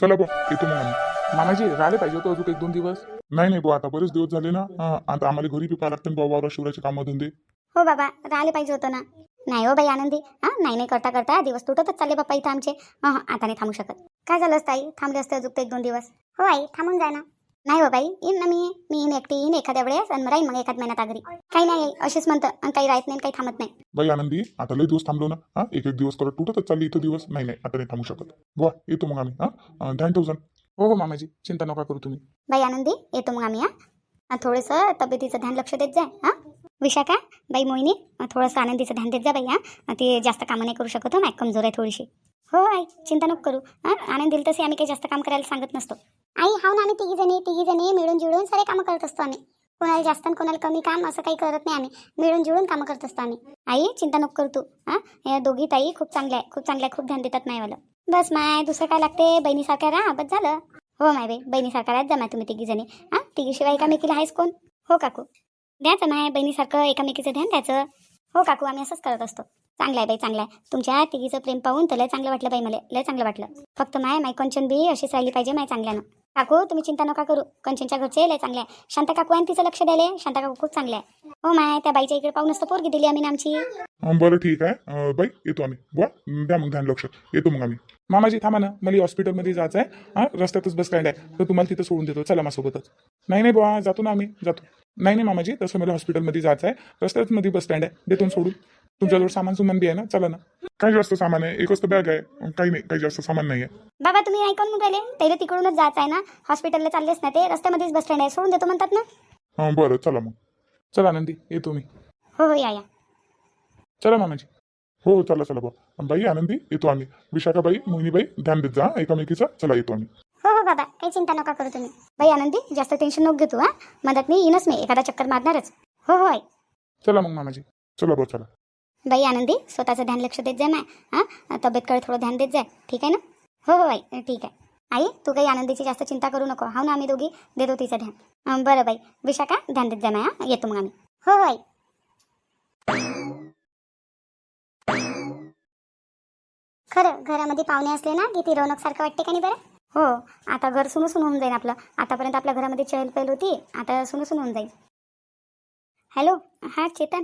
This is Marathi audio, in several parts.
चला बा येतो मग आम्ही. मामाजी राहिले पाहिजे होतं अजून एक दोन दिवस? नाही नाही बुवा आता बरेच दिवस झाले ना. हा, आता आम्हाला घरी पिपा लागते बाबा वावरा शिवराचे कामं धंदे. हो बाबा राहिले पाहिजे होतं ना. नाही हो बाई आनंदी. हा नाही नाही करता करता दिवस तुटतच चालले बाप्पा इथं आमचे. हा हा आता नाही थांबू शकत. काय झालं असतं आई थांबले असते अजून एक दोन दिवस. हो आई थांबून जाय ना. नाही हो बाई येईन ना मी मी येईन एकटी येईन एखाद्या वेळेस आणि राहीन मग एखाद महिन्यात आगरी. काही नाही अशीच म्हणतं आणि काही राहत नाही काही थांबत नाही. बाई आनंदी आता लई दिवस थांबलो ना हा? एक एक दिवस करत तुटतच चालली इथं दिवस. नाही नाही आता नाही थांबू शकत. बुवा येतो मग आम्ही हा? टेन थाउजंड हो हो मामाजी चिंता नका करू तुम्ही. बाई आनंदी येतो मग आम्ही हा? थोडंसं तब्येतीचं ध्यान लक्ष देत जाय हा? विशाखा बाई मोहिनी थोडंसं आनंदीचं ध्यान देत जा बाई हा? ती जास्त कामं नाही करू शकत हो मॅक कमजोर आहे थोडीशी. हो आई चिंता नको करू हा? आनंद तसे आम्ही काही जास्त काम करायला सांगत नसतो. आई हाव ना आम्ही तिघी जणी तिघी जणी मिळून जुळून सारे कामं करत असतो आम्ही. कोणाला जास्त आणि कोणाला कमी काम असं काही करत नाही आम्ही. मिळून जुळून कामं करत असतो आम्ही. आई चिंता नको करू तू हा? या दोघी ताई खूप चांगल्या आहे खूप चांगल्या आहे, खूप ध्यान देतात मायवालं. बस माय दुसरं काय लागते बहिणीसारख्या राहा बस झालं. हो माय बाई बहिणीसारखा राहत जा माय तुम्ही तिघी जणी हा? तिघीशिवाय एकामेकीला आहेस कोण? हो काकू. द्यायचं माय बहिणीसारखं एकामेकीचं ध्यान द्यायचं. हो काकू आम्ही असंच करत असतो. चांगलं आहे बाई चांगलं आहे. तुमच्या तिघीचं प्रेम पाहून तर लय चांगलं वाटलं बाई मला लय चांगलं वाटलं. फक्त माय माय कंचन बी अशीच राहिली पाहिजे माय चांगल्यानं. काकू तुम्ही चिंता नका करू. कंचनच्या घरचे लय चांगले आहे. शांत काकू आहे तिचं लक्ष द्यायला शांता काकू खूप चांगले आहे. हो माय त्या बाईच्या इकडे पाहून असतं पोरगी दिली आम्ही ना आमची. अं, बरं ठीक आहे. अं, बाई येतो आम्ही. बुवा द्या मग ध्यान लक्ष येतो मग आम्ही. मामाजी थांबा ना. मला हॉस्पिटलमध्ये जायचं आहे. हा रस्त्यातच बस स्टँड आहे. तर तुम्हाला तिथं सोडून देतो. चला माझ्यासोबतच नाही नाही बुवा जातो ना आम्ही. जातो. नाही नाही मामाजी तसं मला हॉस्पिटलमध्ये जायचं आहे. रस्त्यातमध्ये बस स्टँड आहे. देतो ना सोडून. तुमच्याजवळ सामान सुमान बी आहे ना? चला ना. काय जास्त सामान आहे. एकच तर बॅग आहे. काही नाही. काही जास्त सामान नाही आहे बाबा तुम्ही ऐकून म्हणून राहिले. त्याला तिकडूनच जायचं आहे ना? हॉस्पिटलला चाललेच ना ते? रस्त्यामध्येच बस स्टँड आहे. सोडून देतो म्हणतात ना? हां बरं. चला मग. चला आनंदी येतो मी. हो हो या या. चला मामाजी. हो हो. चला चला बुवा बाई आनंदी. येतो आम्ही. विशाखाबाई मोहिनीबाई ध्यान देत जा. एकामेकीचं. चला येतो आम्ही. हो हो बाबा. काही चिंता नका करू तुम्ही. बाई आनंदी जास्त टेन्शन नको घेतो हा. मदत मी येईनच मी एखादा चक्कर मारणारच. हो हो आई. चला मग मामाजी. चला बुवा चला. बाई आनंदी स्वतःचं ध्यान लक्ष देत जाय माय हां? तब्येतकडे थोडं ध्यान देत जाय ठीक आहे ना? हो हो बाई. ठीक आहे. आई तू काही आनंदीची जास्त चिंता करू नको. हो ना आम्ही दोघी? देतो तिचं ध्यान. बरं बाई. विशाखा ध्यान देत जाय ना येतो मग आम्ही. हो हो आई. खरं घरामध्ये पाहुणे असले ना किती रौनक सारखं वाटते का नाही बरं? हो आता घर सुनू सुन होऊन जाईल आपलं. आतापर्यंत आपल्या घरामध्ये चहल पहल होती आता सुनू सुन होऊन जाईल हॅलो? हां चेतन?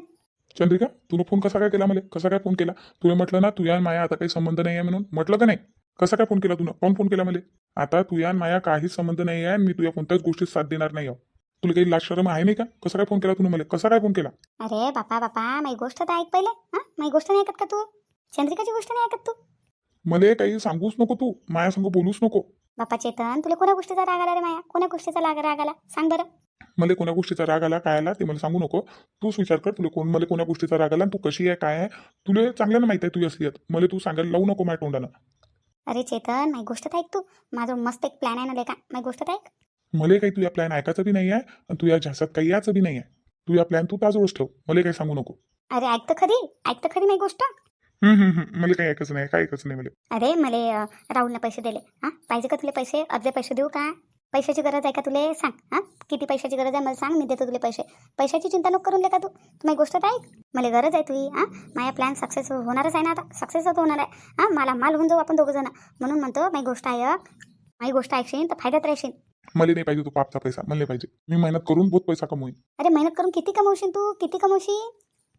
चंद्रिका तुला फोन कसा काय केला मला? कसा काय फोन केला? तुला म्हटलं ना तुझ्या आणि माया आता काही संबंध नाही आहे म्हणून. म्हटलं का नाही? कसा काय फोन केला तुला? कोण फोन केला मला? आता तुझ्या माया काहीच संबंध नाही आहे मी तुझ्या कोणत्याच गोष्टीत साथ देणार नाही आहो. तुला काही लाज शरम आहे नाही का? कसा काय फोन केला तुला मला? कसा काय फोन केला? अरे बापा बापा माझी गोष्ट तर ऐक पहिले. हा? माझी गोष्ट नाही ऐकत का तू? चंद्रिकाची गोष्ट नाही ऐकत तू? मला काही सांगूच नको तू. माया संग बोलूच नको. बापा चेतन तुला कोणा गोष्टीचा राग आला रे माया? कोणा गोष्टीचा लाग राग आला? सांग बरं. मला कोणा गोष्टीचा राग आला काय आला ते मला सांगू नको. तूच विचार कर तुला कोण मला कोणा गोष्टीचा राग आला आणि तू कशी आहे काय आहे? तुला चांगल्यानं माहिती आहे तुझी असलियत मला तू सांगायला लावू नको माझ्या तोंडानं अरे चेतन माझी गोष्ट ऐक तू. माझं मस्त एक प्लॅन आहे ना लेका. माझी गोष्ट ऐक. मला काही तुझ्या प्लॅन ऐकायचं बी नाही आहे आणि तुझ्या झासात काही याचं बी नाही आहे. तुझ्या प्लॅन तू ताजवळच ठेव. मला काही सांगू नको. अरे ऐक तर खरी. ऐक तर खरी माझी गोष्ट. हम्म, हम्म, हम्म. मला काही ऐकायचं नाही काय ऐकायचं नाही मला. अरे मला राहुलनं पैसे दिले. हां? पाहिजे का तुला पैसे? अर्धे पैसे देऊ का? पैशाची गरज आहे का तुला? सांग हां? किती पैशाची गरज आहे? मला सांग मी देतो तुला पैसे. पैशाची चिंता नको करून दे का तू. तू माझी गोष्ट तर ऐक. मला गरज आहे तुझी हां? माझा प्लॅन सक्सेस होणारच आहे ना आता. सक्सेस होत होणार आहे. हां? मला माल होऊन जाऊ आपण दोघं जण. म्हणून म्हणतो माझी गोष्ट ऐक माझी गोष्ट ऐकशील तर फायद्यात राहशील. मला नाही पाहिजे तू पापचा पैसा. मला पाहिजे. मी मेहनत करून बहुत पैसा कमवईन अरे मेहनत करून किती कमवशील तू? किती कमवशील?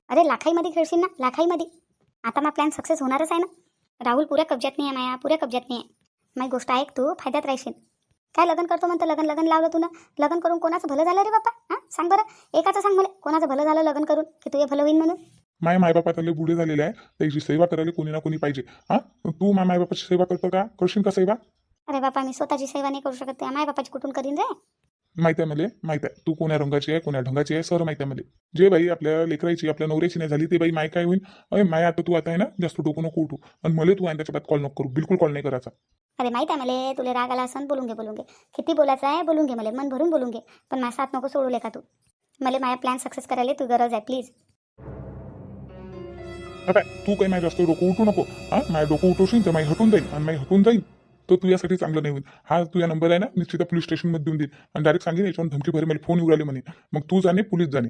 अरे लाखाईमध्ये खेळशील ना? लाखाईमध्ये. आता माझा प्लॅन सक्सेस होणारच आहे ना? राहुल पुऱ्या कब्जात नाही आहे माया पुऱ्या कब्जात नाही आहे. माझी गोष्ट ऐक तू फायद्यात राहशील. काय लग्न करतो म्हणतो? लग्न लग्न लावलं तू ना लग्न करून कोणाचं भलं झालं रे बापा? हां? सांग बरं. एकाचं सांग मला. कोणाचं भलं झालं लग्न करून? की तुझे भलं होईल म्हणून? माय मायबापा त्याला बुढे झालेले आहे. त्याची सेवा करायला कोणी ना कोणी पाहिजे. हा? तू माय मायबापाची सेवा करतो का? करशील का सेवा? अरे बापा मी स्वतःची सेवा नाही करू शकत. त्या बापाची कुठून करीन रे? माहिती आहे मला? माहिती आहे. तू कोण्या रंगाची आहे कोण्या ढंगाची आहे सर माहिती आहे मला. जे बाई आपल्या लेकराची आपल्या नवऱ्याची नाही झाली ते बाई माय काय होईल अरे माय आता तू आता आहे ना जास्त डोकं नको उठू. आणि मला तू आहे त्याच्या कॉल नको करू. बिलकुल कॉल नाही करायचा. अरे माहिती आहे मला तुला राग आला असं बोलून घे बोलून घे. किती बोलायचं आहे बोलून घे मला. मन भरून बोलून घे. पण माझा साथ नको सोडू का तू. मला माझा प्लॅन सक्सेस करायला तू गरज आहे प्लीज काय तू काही माझ्या जास्त डोकं उठू नको. हा? माझ्या डोकं उठवशील तर माई हटून जाईल. आणि माई हटून जाईल. तर तुझ्यासाठी चांगलं नाही होईल. हा तुझा नंबर आहे ना निश्चित पोलीस स्टेशनमध्ये देऊन देईल आणि डायरेक्ट सांगेन याच्यावर धमकी भरे मला फोन येऊ राहिले म्हणे. मग तू जाणे पोलीस जाणे.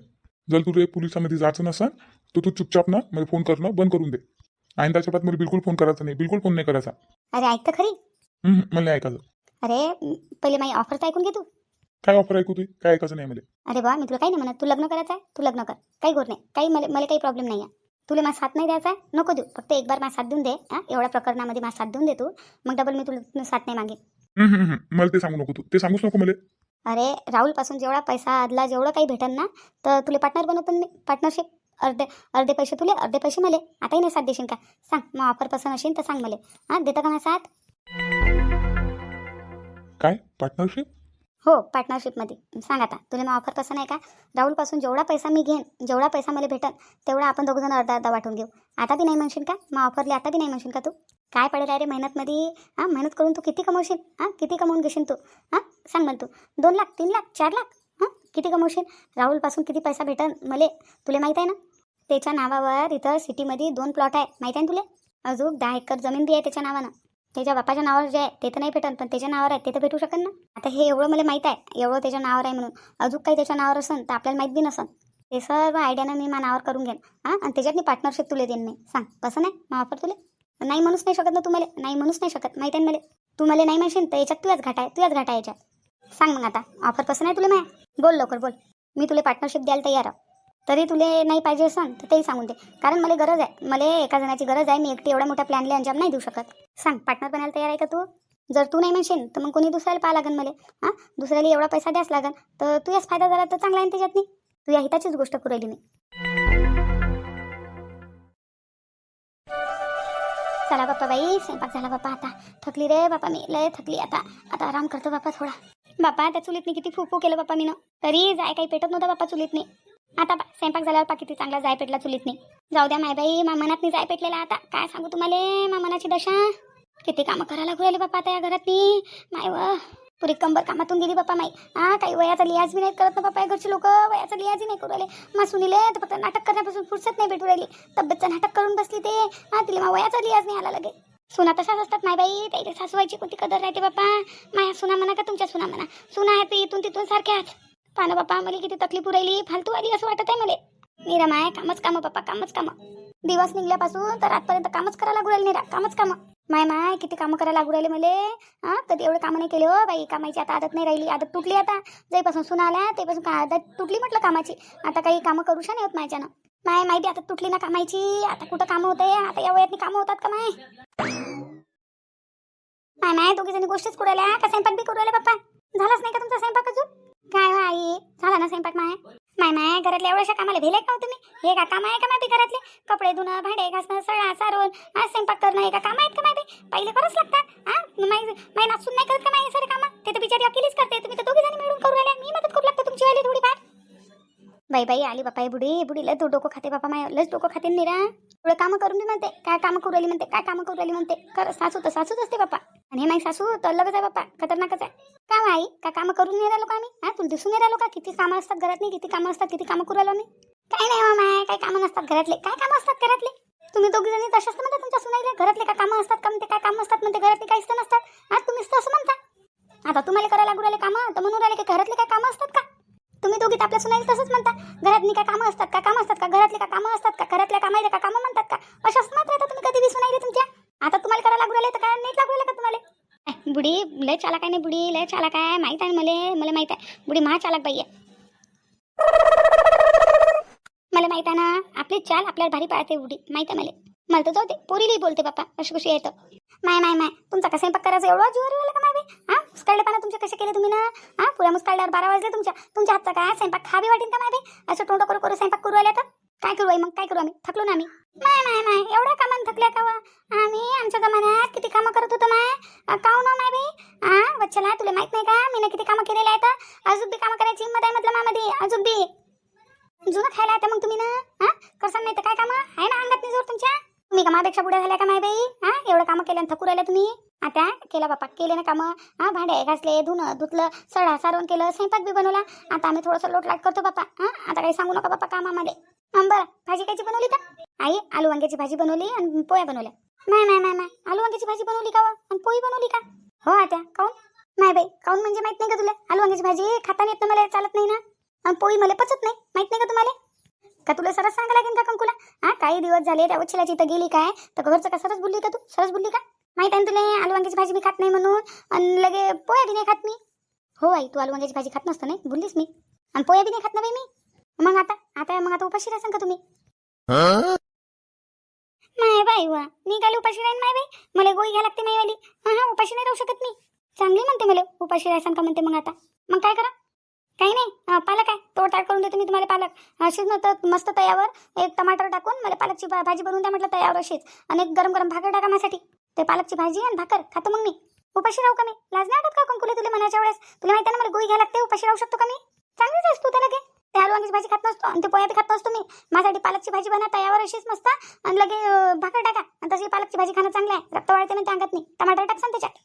जर तुला पोलिसामध्ये जायचं नसेल तर तू चुपचाप ना मला फोन करणं बंद करून दे. आणि त्याच्या बात मला बिलकुल फोन करायचा नाही. बिलकुल फोन नाही करायचा. अरे ऐक तर खरी? हम्म, मला नाही ऐकायचं. अरे पहिले माझी ऑफर तर ऐकून घे तू. काय ऑफर ऐकू तुझी काय ऐकायचं नाही मला. अरे बा मी तुला काही नाही म्हणत. तू लग्न करायचं आहे? तू लग्न कर. काही गोड नाही. काही मला मला काही प्रॉब्लेम नाही आहे तुला माझा साथ नाही द्यायचा आहे? नको देऊ. फक्त एक बार माझा साथ देऊन दे हां? एवढ्या प्रकरणामध्ये माझा साथ देऊन दे तू. मग डबल मी तुला साथ नाही मागेन. हम्म, हम्म, हम्म. मला ते सांगू नको तू. ते सांगूच नको मला. अरे राहुलपासून जेवढा पैसा आदला जेवढं काही भेटन ना तर तुला पार्टनर बनवतो ना मी पार्टनरशिप अर्धे अर्धे पैसे तुले अर्धे पैसे मले. आताही नाही साथ देशील का? सांग. मग ऑफर पसंत असेल तर सांग मला. हां? देतं का माझा साथ? काय? पार्टनरशिप हो पार्टनरशिपमध्ये सांग आता तुला मग ऑफर कसं नाही का? राहुलपासून जेवढा पैसा मी घेईन जेवढा पैसा मला भेटन तेवढा आपण दोघंजण अर्धा अर्धा वाटून घेऊ. आता बी नाही म्हणशील का? मग ऑफरली आता बी नाही म्हणशील का तू? काय पडेल अरे मेहनतमध्ये? हां मेहनत करून तू किती कमवशील? हां किती कमवून घेशील तू? हां सांग मला तू. दोन लाख तीन लाख चार लाख? हां किती कमवशील? राहुलपासून किती पैसा भेटन मले? तुला माहीत आहे ना? त्याच्या नावावर इथं सिटीमध्ये दोन प्लॉट आहे. माहीत आहे ना तुला? अजून दहा एकर जमीन बी आहे त्याच्या नावानं. त्याच्या बापाच्या नावावर जे आहे ते तर नाही भेटन पण त्याच्या नावावर आहे ते तर भेटू शकन ना? आता हे एवढं मला माहीत आहे एवढं त्याच्या नावावर आहे म्हणून. अजून काही त्याच्या नावावर असन तर आपल्याला माहीत बी नसन. ते सर्व आयडियानं मी मा नावावर करून घेईन. हां? आणि त्याच्यात मी पार्टनरशिप तुला देईन मी. सांग कसं नाही? मग वापर तुला? नाही म्हणूच नाही शकत ना तुम्हाला नाही म्हणूच नाही शकत. माहीत आहे ना मला? तू मला नाही म्हणशील तर याच्यात तुझ्याच घाटा आहे तुझ्याच घाटा याच्यात. सांग मग आता. ऑफर कसं नाही तुला माय? बोल लवकर बोल. मी तुला पार्टनरशिप द्यायला तयार आहे. तरी तुले नाही पाहिजे असन तर तेही सांगून दे. कारण मला गरज आहे. मला एका जणाची गरज आहे. मी एकटी एवढ्या मोठ्या प्लॅनला अंजाम नाही देऊ शकत. सांग पार्टनर बनायला तयार आहे का तू? जर तू नाही म्हणशील तर मग कोणी दुसऱ्याला पाहा लागेल मला. हां? दुसऱ्याला एवढा पैसा द्यास लागेल तर तुझ्याच फायदा झाला तर चांगला आहे ना तू तुझ्या हिताचीच गोष्ट करू राहिली मी. चला बाप्पा बाई स्वयंपाक झाला बाप्पा आता. थकली रे बाप्पा मी लय थकली आता. आता आराम करतो बाप्पा थोडा. बाप्पा त्या चुलीतनी किती फुफू केलं बाप्पा मीनं. तरी जाय काही पेटत नव्हता बाप्पा चुलीतनी. आता बा स्वयंपाक झाल्यावर पा किती चांगला जाय पेटला चुलीत नाही जाऊ द्या माय बाई मा मनातनी जाय पेटलेला आता. काय सांगू तुम्हाला मा मनाची दशा? किती कामं करायला लागू राहिले बाप्पा आता या घरातनी. माय व पुरी कंबर कामातून गेली बाप्पा माई. हा काही वयाचा लिहाज बी नाही करत ना बाप्पा या घरचे लोक. वयाचा लिहाजही नाही करू राहिले. मा सुनीले तर फक्त नाटक करण्यापासून फुरसत नाही भेटू राहिली. तब्येतचं नाटक करून बसली ते. हा तिला मा वयाचा लिहाज नाही आला लगे. सुना तशाच असतात माय बाई. त्याला सासूबाईची कोणती कदर राहते बाप्पा? माया सुना म्हणा का तुमच्या सुना म्हणा? सुना आहे ते इथून तिथून सारख्याच पानं बाप्पा मला किती तकलीफ उरायली फालतू आली असं वाटत आहे मला. निरा माय कामच कामं बाप्पा कामच कामं. दिवस निघल्यापासून तर आजपर्यंत कामच करायला लागू राहिले निरा कामच कामं. माय माय किती कामं करायला लागू राहिले मले? हा कधी एवढे कामं नाही केले हो बाई कामाची आता आदत नाही राहिली आदत तुटली आता. जईपासून सुना आल्या तेपासून काय आदत तुटली म्हटलं कामाची. आता काही कामं करू नाही होत माझ्यानं. माय माहिती आता तुटली ना कामाची. आता कुठं कामं होते? आता या वयातनी कामं होतात का माय? माय माय दोघी जणी गोष्टीच करू का स्वयंपाक बी करू राहिले पप्पा झालाच नाही का तुमचा स्वयंपाक काय हो आई? झाला ना स्वयंपाक माय? माय माय घरातल्या एवढ्याशा कामाला भेले का हो तुम्ही? हे का काम आहे का माहिती घरातले? कपडे धुणं भांडे घासणं सळा सारून हा स्वयंपाक करणं हे का काम आहेत का माहिती पहिले करच लागतात हा? माय माय नाचून नाही करत का माहिती सर सारे कामं? ते तर बिचारी अकेलीच करते तुम्ही तर दोघी जणी मिळून करू राहिल्या. मी मदत करू लागतो तुमची वाली थोडीफार. बाई बाई आली बापा ही बुडी बुडी तू डोकं खाते बापा माय लस डोकं खाते निरा. थोडं कामं करून मी म्हणते. काय कामं करू राहिली म्हणते काय कामं करू राहिली म्हणते. कर सासू तर सासूच असते बापा. आणि हे माई सासू तर लगच आहे बापा खतरनाकच आहे. का हो माई का कामं करून नाही राहिलो का आम्ही? हा तुला दिसून नाही राहिलो का? किती कामं असतात घरात नाही किती कामं असतात किती कामं करू राहिलो मी काय नाही हो माय काय कामं नसतात घरातले. काय कामं असतात घरातले? तुम्ही दोघी जणी तशाच म्हणता तुमच्या सुनाईला. घरातले काय कामं असतात का म्हणते काय कामं असतात म्हणते घरातले काहीच तर नसतात. आज तुम्हीच तर असं म्हणता. आता तुम्हाला करायला लागू राहिले कामं तर म्हणून राहिले की घरातले काय कामं असतात का? तुम्ही दोघी तर आपल्या सुनाईल तसंच म्हणता. घरातली काय कामं असतात का? कामं असतात का? घरातले का कामं असतात का? घरातल्या कामाला का? कामं म्हणतात का? अशाच मात्र राहता तुम्ही कधी बी सुनाईले तुमच्या. आता तुम्हाला करायला लागू राहिले तर काय? नीट लागू राहिले का तुम्हाला? बुडी लय चालाक आहे नाही बुडी? लय चालाक आहे. माहीत आहे मला? मला माहीत आहे. बुडी महा चालाक बाई आहे. मला माहीत आहे ना आपली चाल आपल्याला भारी पाळते बुडी. माहीत आहे मला. मला तर जाऊ दे. पोरीलाही बोलते बाप्पा. अशी कशी येतं माय माय माय. तुमचा का स्वयंपाक करायचा? एवढा जीवर का माय बे हा? मुस्काळले पाना तुमचे कसे केले तुम्ही ना? हा? पुऱ्या मुस्काळल्यावर बारा वाजले तुमच्या. तुमच्या हातचा काय? स्वयंपाक खावी वाटेल का माय असं तोंड करू करू स्वयंपाक करू आल्या तर? काय करू आई मग? काय करू आम्ही? थकलो ना आम्ही? माय माय माय. एवढ्या कामान थकल्या का आम्ही आमच्या जमान्यात किती कामं करत होतो माय? अ, हो ना माय बे? हा वच्छला तुला माहीत नाही का? मी किती कामं केलेले आहेत अजून बी कामं करायची हिंमत आहे म्हटलं मामध्ये अजून बी. जुनं खायला आता मग तुम्ही ना? हा? करसान नाही तर काय कामं? आहे ना अंगात जोर तुमच्या? तुम्ही कामापेक्षा पुढे झाल्या का माय बाई? हा? एवढं कामं केलं थकू राहिल्या तुम्ही? आता केला बापा केले ना कामं. हा भांडे घासले धुणं धुतलं सडा सारवण केलं स्वयंपाक बी बनवला. आता आम्ही थोडंसं लोटलाट करतो बापा हा आता काही सांगू नका बापा कामामध्ये. हं, बरं भाजी कायची बनवली का? आई आलू वांग्याची भाजी बनवली आणि पोळ्या बनवल्या. नाही नाही नाही नाही आलू वांग्याची भाजी बनवली का आणि पोळी बनवली का? हो आता काऊन? नाही बाई काऊन म्हणजे माहीत नाही का तुला? आलू वांग्याची भाजी खाताना येत ना मला चालत नाही ना? आणि पोळी मला पचत नाही माहीत नाही का तुम्हाला? का तुला सरस सांगा लागेल का कंकुला? हा काही दिवस झाले त्या वच्छलाची इथं गेली काय? तर घरचं का सरस बोलली का तू? सरस बोलली का? माहीत आहे तुला? आलू वांग्याची भाजी मी खात नाही म्हणून. आणि लगे पोया बी नाही खात मी. हो आई तू आलू वांग्याची भाजी खात नसतो नाही? बोललीस मी. आणि पोया बी नाही खात ना बाई मी? मग आता आता मग आता उपाशी राहसान का तुम्ही? माय बाई वा मी काल उपाशी राहीन माय बाई. मला गोळी घ्या लागते माईवाली. हा हा उपाशी नाही राहू शकत मी. चांगली म्हणते मला उपाशी राहसान का म्हणते मग आता? मग काय करा? काही नाही पालक आहे. तोडताड करून देते मी तुम्हाला पालक. अशीच नव्हतं मस्त तयावर एक टमाटर टाकून मला पालकची भाजी बनवून द्या म्हटलं तयावर अशीच. आणि एक गरम गरम भाकर टाका माझ्यासाठी. ते पालकची भाजी आणि भाकर खातो मग मी. उपाशी राहू का मी? लाज नाही वाटत का कंकुले तुला मनाच्या वेळेस? तुला माहिती आहे ना मला गोळी घ्यायला लागते उपाशी राहू शकतो का मी? चांगलीच आहेस तू त्याला ते आलू भाजी खात नसतो आणि ते पोया बी खात नसतो मी. माझ्यासाठी पालकची भाजी बना तयावर अशीच मस्त आणि लगे भाकर टाका. आणि तशी पालकची भाजी खाणं चांगलं आहे. रक्त वाढते ना त्या अंगात नाही टमाटर टाक सांग त्याच्यात.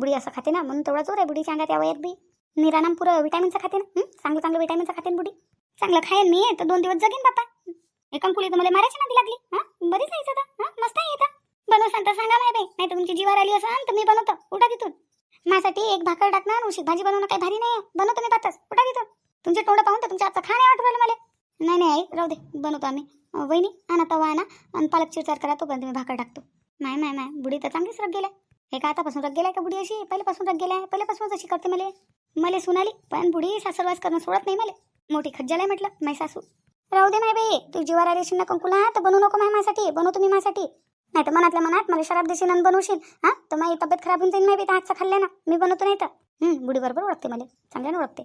बुडी असं खाते ना. म्हणून तेवढा जोर आहे बुडीच्या अंगात या वयात बी. निरानाम पुरं विटॅमिनचं खाते ना. चांगलं चांगलं विटॅमिनचं खाते बुडी. चांगलं खायन मी तर दोन दिवस जगेन बापा एकांकुली तर मला मारायची नादी लागली. हा बरीच आहे मस्त आहे आता बनवसान तर सांगा नाही बाई. नाही तर तुमची जीवार आली असाल तर मी बनवतो. उठा तिथून. माझ्यासाठी एक भाकर टाकणार उशी भाजी बनवणं काही भारी नाही आहे बनवतो मी पातच उठा तिथून. तुमचे तोंड पाहून तर तुमच्या आजचा खाणे वाटू राहिलं मला. नाही नाही आई राहू दे. बनवतो आम्ही. वहिनी आणा तवा आणा. आणि पालक चिरचार करा तो मी भाकर टाकतो. माय माय माय. बुडी तर चांगलीच रग गेलाय. हे का आतापासून रग गेलाय का बुडी अशी? पहिल्यापासून रग गेलाय. पहिल्यापासूनच अशी करते मला. मला सुनाली पण बुडी सासरवास करणं सोडत नाही मला. मोठी खज्जालाय म्हटलं माय सासू. राहू दे माय बाई. तू जीवार आली असेल ना कंकुला तर बनवू नको माय माझ्यासाठी. बनवतो मी माझ्यासाठी. नाही तर मनातल्या मनात मला शराब देशील आणि बनवशील. हा? तर माझी तब्येत खराब होऊन जाईल माय तर त्या खाल्ल्या ना. मी बनवतो नाही तर. हं, बुडी बरोबर ओळखते मला. चांगल्यानं ओळखते.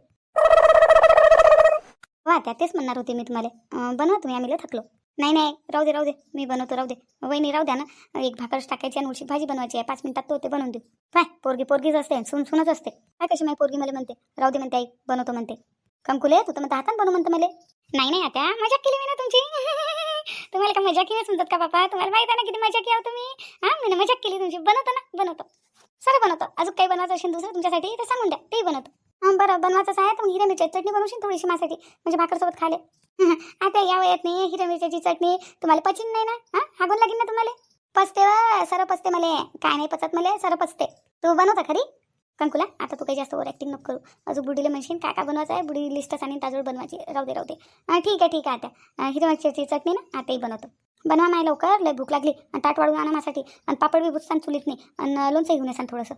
वा त्या तेच म्हणणार होते मी तुम्हाला. बनव बनवा तुम्ही आम्ही थकलो. नाही नाही राहू दे राहू दे. मी बनवतो राहू दे. वहिनी राहू द्या ना. एक भाकरच टाकायची आणि उशी भाजी बनवायची आहे. पाच मिनिटात तो ते बनवून देऊ. काय पोरगी पोरगीच असते सुन सुनच असते. काय कशी माझी पोरगी मला म्हणते? राहू दे म्हणते आई बनवतो म्हणते. कंकुले तू तर म्हणता हातात बनव म्हणतो मला. नाही नाही आता मजाक केली मी ना तुमची. तुम्हाला का मजा केली समजत का बाबा? तुम्हाला माहिती आहे ना किती मजा किया तुम्ही? हा मी मजा केली तुमची. बनवतो ना बनवतो. सर बनवतो. अजून काही बनवायचं असेल दुसरं तुमच्यासाठी तर सांगून द्या. तेही बनवतो. बरं बनवायचं आहे तर मग हिरा मिरची चटणी बनवशील थोडीशी माझ्यासाठी म्हणजे भाकरसोबत खाले. आता या वयात नाही हिरा मिरच्याची चटणी तुम्हाला पचिन नाही ना? हा हागून लागेल ना तुम्हाला? पचते व सर पचते मला. काय नाही पचत मला सर पचते. तू बनवता खरी? कंकुला आता तू काही जास्त ओवर ॲक्टिंग नको करू. अजून बुडीला म्हणशील काय काय बनवायचं आहे बुडी लिस्टच आणि ताजोड बनवायची. राहू दे राहू दे. ठीक आहे ठीक आहे आता. हिरवा हिरव्या चटणी ना आताही बनवतो. बनवा नाही लवकर लय भूक लागली. आणि ताट वाढून आणा माझ्यासाठी. आणि पापड बी बुजताना चुलीत नाही. आणि लोणचं घेऊन येसान थोडंसं.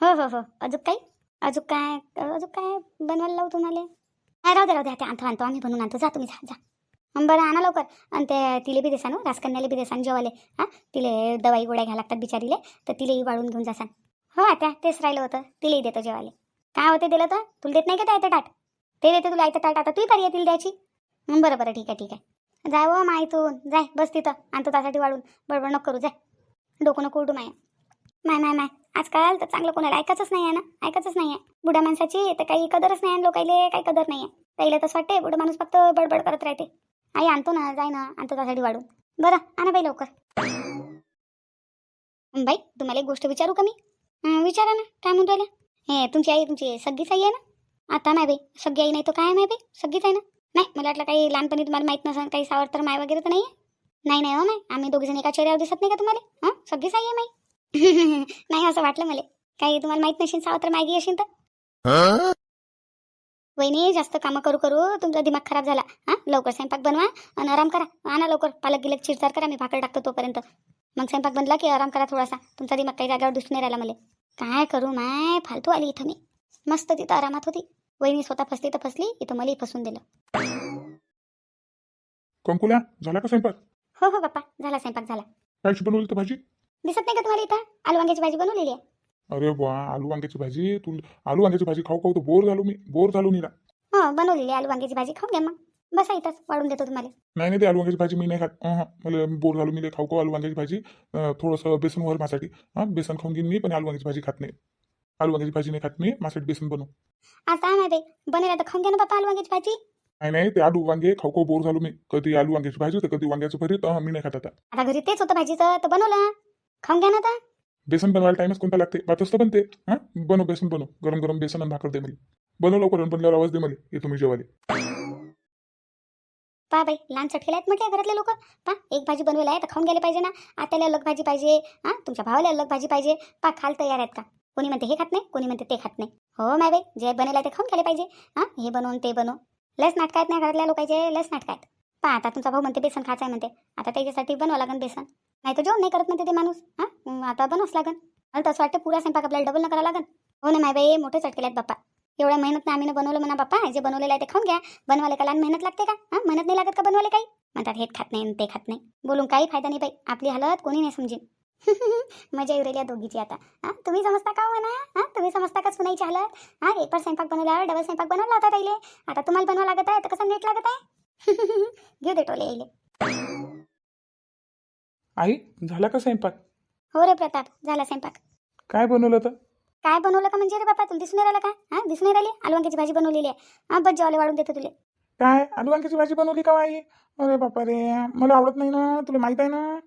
हो हो हो. अजून काही? अजून काय? अजून काय बनवायला लावू तुम्हाला? नाही राहू दे राहू दे. आता आणतो आणतो. आम्ही बनवून आणतो. जा तुम्ही जा जा. बरं आणा लवकर. आणि ते तिले बी देसान हो. राजकन्याला बी देसान जेवाले हां तिले दवाई गोळ्या घ्या लागतात बिचारीले. तर तिलेही वाढून घेऊन जासान हो आता तेच राहिलं होतं. तिलाही देतो जेवाले काय होते दिलं तर? तुला देत नाही का त्या ताट? ते देते तुला आयतं ताट. आता तू पारी येतील द्यायची. बरं बरं ठीक आहे ठीक आहे. जाय हो, व माहितून जाय बस तिथं. आणतो त्यासाठी वाढून बडबड नको करू. जाय. डोकं नको उडू माया. माय माय माय. आजकाल तर चांगलं कोणाला ऐकायचंच नाही आहे ना? ऐकायचंच नाही आहे बुड्या माणसाची तर काही कदरच नाही आहे लोकायले काही कदर नाही आहे पहिलं तसं वाटते बुडा माणूस फक्त बडबड करत राहते. आई आणतो ना. जाय ना. आणतो त्यासाठी वाढून. बरं आणा बाई लवकर. बाई तुम्हाला एक गोष्ट विचारू का मी? विचारा ना काय म्हणून राहिल्या हे तुमची आई तुमची सगळीच आई आहे ना? आता नाही बाई सगळी आई नाही तर काय नाही बाई सगळीच आहे ना? नाही मला वाटलं काही लहानपणी तुम्हाला माहीत नसेल काही सावर तर माय वगैरे तर नाही आहे नाही नाही हो माय आम्ही दोघी जण एका चेहऱ्यावर दिसत नाही का तुम्हाला? हां सगळीच आई आहे माई नाही असं वाटलं मला. काही तुम्हाला माहीत नसेल सावत्र मायगी असेल तर. वहिनी जास्त कामं करू करू तुमचा दिमाग खराब झाला. हा लवकर स्वयंपाक बनवा आणि आराम करा. आणा लवकर पालक गिलक चिरचार करा मी भाकर टाकतो तोपर्यंत. मग स्वयंपाक बनला की आराम करा थोडासा. तुमचा दिमाग काही जागेवर दिसून नाही राहिला मला. काय करू माय? फालतू आली इथं मी. मस्त तिथं आरामात होती. वहिनी स्वतः फसली तर फसली इथं मलाही फसून दिलं. कंकुल्या झाला का स्वयंपाक? हो हो बाप्पा झाला स्वयंपाक झाला. कायची बनवली तर भाजी? दिसत नाही का तुम्हाला इथं? आलू वांग्याची भाजी बनवलेली आहे. अरे बुवा आलू वांग्याची भाजी? तू आलू वांग्याची भाजी खाऊ खाऊ तर बोर झालो मी. बोर झालो निरा हो बनवलेली आलू वांग्याची भाजी. खाऊन घ्या मग. बसा इथंच वाढून देतो तुम्हाला. नाही नाही ते आलू वांग्याची भाजी मी नाही खात. अहं, मला बोर झालो मी लय खाऊ आलू वांग्याची भाजी? अं, थोडंसं बेसन वर माझ्यासाठी. हां बेसन खाऊन घेईन मी पण आलू वांग्याची भाजी खात नाही. आलू वांग्याची भाजी नाही खात मी माझ्यासाठी बेसन बनव. आज काय माहिती? बनेल तर खाऊन घ्या ना बाप्पा आलू वांग्याची भाजी. नाही नाही ते आलू वांगे खाऊ खाऊ बोर झालो मी. कधी आलू वांग्याची भाजी तर कधी वांग्याचं भरीत. अहं, मी नाही खात आता. आता घरी तेच होतं भाजीचं तर बनवलं खाऊन घ्या ना आता. बेसन बनवायला टाइमच कोणता लागते? बातच तर बनते. हां? बनव बेसन बनव. गरम गरम बेसन आणि भाकर दे मला. बनव लवकर आणि बनल्यावर आवाज दे मला. येतो मी जेवाले पा बाई लहान चटकेला आहेत म्हटलं घरातले लोक. पा एक भाजी बनवली आहे तर खाऊन गेले पाहिजे ना. आत्याला अलग भाजी पाहिजे. हां तुमच्या भावाला अलग भाजी पाहिजे. पा खाल तयार आहेत का? कोणी म्हणते हे खात नाही कोणी म्हणते ते खात नाही. हो माय बाई जे बनेल आहे ते खाऊन गेले पाहिजे. हां हे बनवून ते बनव. लस नाटक आहेत नाही घरातल्या लोकांचे लस नाटक आहेत. पहा आता तुमचा भाऊ म्हणते बेसन खायचं आहे म्हणते. आता त्याच्यासाठी बनवा लागन बेसन. नाही तर जेवण नाही करत म्हणते ते माणूस. हां आता बनवच लागन. मला तसं वाटतं पुरा स्वयंपाक आपल्याला डबल न करावं लागन. हो ना माय बाई मोठे चटकेले आहेत बाप्पा. एवढ्या मेहनत आम्ही बनवलं म्हणा बाप्पा जे बनवलेलं आहे ते खाऊन घ्या. बनवायला का लहान मेहनत लागते का? हां मेहनत नाही लागत का बनवायला काही? म्हणतात हे खात नाही ते खात नाही. बोलून काही फायदा नाही बाई आपली हालत कोणी नाही समजेन. मजा येऊ राहिली दोघीची आता. हां तुम्ही समजता का हो म्हणा? हां तुम्ही समजता का सुनाईची हालत? हां एक बार स्वयंपाक बनवल्यावर डबल स्वयंपाक बनवला होता ताईले आता तुम्हाला बनवा लागत आहे तर कसं नीट लागत आहे? घेऊ दे टोले यायले आई झाला का स्वयंपाक? हो रे प्रताप झाला स्वयंपाक. काय बनवलं तर काय बनवलं का म्हणजे रे बापा? तुला दिसून राहिलं का? हां? दिसून नाही राहिली? आलू वांग्याची भाजी बनवलेली आहे. हां बस जेवायला वाढून देतो तुला. काय? आलू वांग्याची भाजी बनवली का आई अरे बापा रे मला आवडत नाही ना. तुला माहीत आहे ना?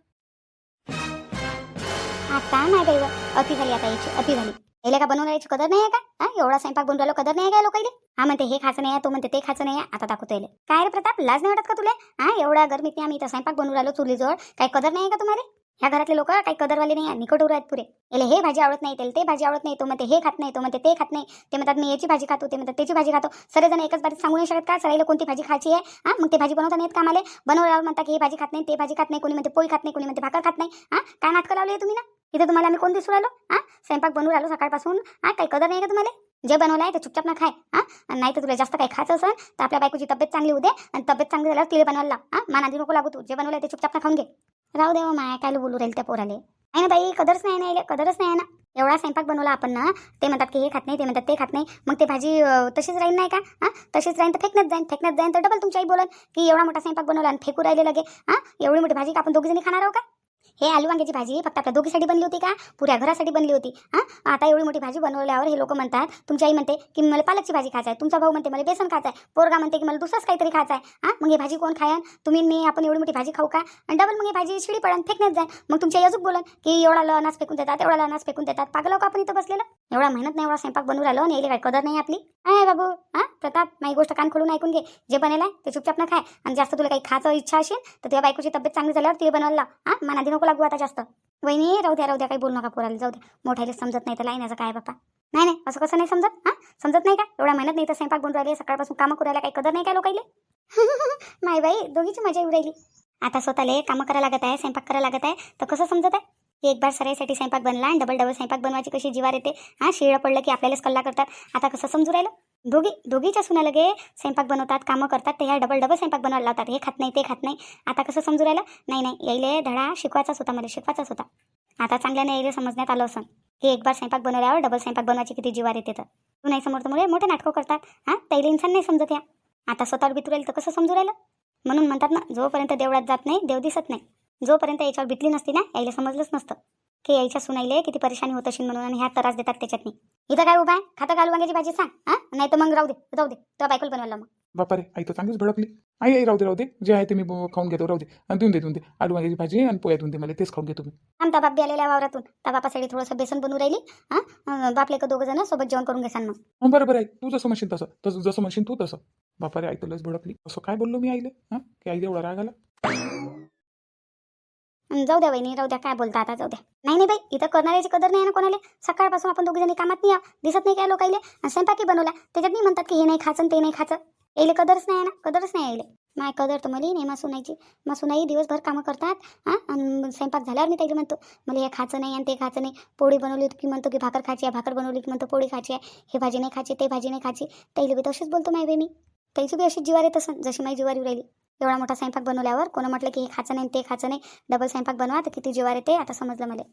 आता नाही बाई. अति झाली आता याची अति झाली. याला का बनवण्याची कदर नाही आहे का? हा? एवढा स्वयंपाक बनवलो कदर नाही आहे का लोकांनी हा म्हणते हे खायचं नाही आहे तो म्हणते ते खायचं नाही आहे आता दाखवतो याले. काय रे प्रताप? लाज नाही वाटत का तुला? हा? एवढ्या गरमीत आम्ही इथं स्वयंपाक बनवून राहिलो चुलीजवळ. काही कदर नाही आहे का तुम्हाला? ह्या घरातले लोक काही कदरवाले नाही आहे निकटूर आहेत पुरे. याला हे भाजी आवडत नाही त्याला ते भाजी आवडत नाही तो म्हणते हे खात नाही तो म्हणते ते खात नाही. ते म्हणतात मी याची भाजी खातो ते म्हणतात त्याची भाजी खातो. सर्वजण एकच बारीत सांगू नाही शकत का सरायला कोणती भाजी खायची आहे? हा मग ते भाजी बनवता नाहीत का आम्हाला बनवल्यावर म्हणतात की हे भाजी खात नाही ते भाजी खात नाही कोणी म्हणते पोळी खात नाही कोणी म्हणते भाकर खात नाही. हा काय नाटकं लावले तुम्ही ना? इथं तुम्हाला आम्ही कोण दिसू राहिलो? हा स्वयंपाक बनवून राहिलो सकाळपासून. हा काही कदर नाही का तुम्हाला? जे बनवलं आहे ते चुपचाप ना खाय. हा नाही तर तुला जास्त काही खायचं असेल तर आपल्या बायकोची तब्येत चांगली होऊ दे. आणि तब्येत चांगली झाल्यावर तिला बनवायला लाव. हा मानादी नको लागू तू. जे बनवलं ते चुपचाप ना खाऊन घे. राहू देवा हो माया काय बोलू राहील त्या पोराले. नाही ना बाई कदरच नाही ना कदरच नाही आहे ना. एवढा स्वयंपाक बनवला आपण ना ते म्हणतात की हे खात नाही ते म्हणतात ते खात नाही. मग ते भाजी तशीच राहील नाही का? हा? तशीच राहील तर फेकण्यात जाईन फेकण्यात जाईन तर डबल तुमच्याही आई बोलन की एवढा मोठा स्वयंपाक बनवला आणि फेकू राहिले लगे. हा? एवढी मोठी भाजी का आपण दोघी जणी खाणार आहो का? हे आलू वांग्याची भाजी फक्त आपल्या दोघीसाठी बनली होती का? पुऱ्या घरासाठी बनली होती. हां? आता एवढी मोठी भाजी बनवल्यावर हे लोक म्हणतात तुमची आई म्हणते की मला पालकची भाजी खायचं आहे तुमचा भाऊ म्हणते मला बेसन खायचं आहे पोरगा म्हणते की मला दुसरंच काहीतरी खायचं आहे हां? मग ही भाजी कोण खायन? तुम्ही मी आपण एवढी मोठी भाजी खाऊ का? आणि डबल मग ही भाजी शिडी पडन फेकण्यात जाईल मग तुमच्या अजून बोलन की एवढा ल फेकून देतात एवढा लनास फेकून देतात. पागल का आपण इथं बसलेलं? एवढा मेहनत नाही एवढा स्वयंपाक बनवून राहिलो आणि काय कदर नाही आपली. आहे बाबू. हां? प्रताप माझी गोष्ट कान खोलून ऐकून घे. जे बनेल आहे ते चुपचाप ना खाय आणि जास्त तुला काही खायचं इच्छा असेल तर तुझ्या बायकोची तब्येत चांगली झाल्यावर ते बनवायला हां? मनादी नको लागू आता जास्त. वहिनी राहू द्या राहू द्या काही बोलू नका पोराला जाऊ द्या. मोठ्याला समजत नाही तर लाईनाचं काय बापा नाही नाही असं कसं नाही समजत? हां? समजत नाही का? एवढा मेहनत नाही तर स्वयंपाक बनवून राहिले सकाळपासून कामं करायला काही कदर नाही काय लोकाईले? माय बाई दोघीची मजा येऊ राहिली. आता स्वतःला कामं करायला लागत आहे स्वयंपाक करायला लागत आहे तर कसं समजत आहे? एक बार सराईसाठी स्वयंपाक बनला आणि डबल डबल स्वयंपाक बनवायची कशी जीवार येते? हां शिळं पडलं की आपल्यालाच कल्ला करतात. आता कसं समजू राहिलं? दोघी दोघीच्या सुना लगे स्वयंपाक बनवतात कामं करतात ते ह्या डबल डबल स्वयंपाक बनवायला लावतात. हे खात नाही ते खात नाही. आता कसं समजू राहिलं? नाही नाही. यायले धडा शिकवायचाच होता मला शिकवायचाच होता. आता चांगल्याने यायला समजण्यात आलं असं. की एक बार स्वयंपाक बनवल्यावर डबल स्वयंपाक बनवायची किती जीवार येते तर. तू नाही समोरमुळे मोठे नाटकं करतात. हां? त्याला इन्सान नाही समजत या. आता स्वतःवर बितू राहील तर कसं समजू राहिलं? म्हणून म्हणतात ना जोपर्यंत देवळात जात नाही देव दिसत नाही. जोपर्यंत याच्यावर बितली नसती ना यायला समजलंच नसतं. की यायच्या सुनाईले किती परेशानी होत असेल म्हणून आणि ह्या त्रास देतात त्याच्यात नाही इथं काय उभा आहे? खातं घालू वांग्याची भाजी सांग हां? नाही तर मग राहू दे जाऊ दे. तो बायकोल बनवलं मग. बापा रे आई तर चांगलीच भडकली. आई आई राहू दे राहू दे. जे आहे ते मी खाऊन घेतो राहू दे. आणि देऊन दे देऊन दे. आलू वांग्याची भाजी आणि पोया देऊन दे मला तेच खाऊन घेतो मी. आमचा बाप बी आलेल्या वावरातून. त्या बापासाठी थोडंसं बेसन बनवून राहिली हां? बापले का दोघं जण सोबत जेवण करून घेसान मग. हं, बरं बरं आई तू जसं म्हणशील तसं. तसं जसं म्हणशील तू तसं. बापा रे आई तर लस भडकली. असं काय बोललो मी आईले हां? की आईले एवढा राग आला? जाऊ द्या वहिनी राहू द्या काय बोलता आता जाऊ द्या. नाही नाही बाई इथं करणाऱ्याची कदर नाही आहे ना कोणाला. सकाळपासून आपण दोघीजणी कामात नाही दिसत नाही काय लोकाईले. स्वयंपाकी बनवला त्याच्यात नाही म्हणतात की हे नाही खाचं ते नाही खाचं यायले कदरच नाही आहे ना कदरच नाही यायले. माय कदर तर मला नाही मसुनाईची. मसुनाई दिवसभर कामं करतात हां आणि स्वयंपाक झाल्यावर मी त्याला म्हणतो. मला हे खायचं नाही आणि ते खायचं नाही. पोळी बनवली की म्हणतो की भाकर खायची आहे भाकर बनवली की म्हणतो पोळी खायची आहे. हे भाजी नाही खायची ते भाजी नाही खायची. त्याला बी तशीच बोलतो माय बे मी त्याची बी अशीच जिवार येत असं जशी माझी जिवारी राहिली. एवढा मोठा स्वयंपाक बनवल्यावर कोणी म्हटलं की हे खायचं नाही ते खायचं नाही डबल स्वयंपाक बनवा तर किती जिवार येते आता समजलं मला.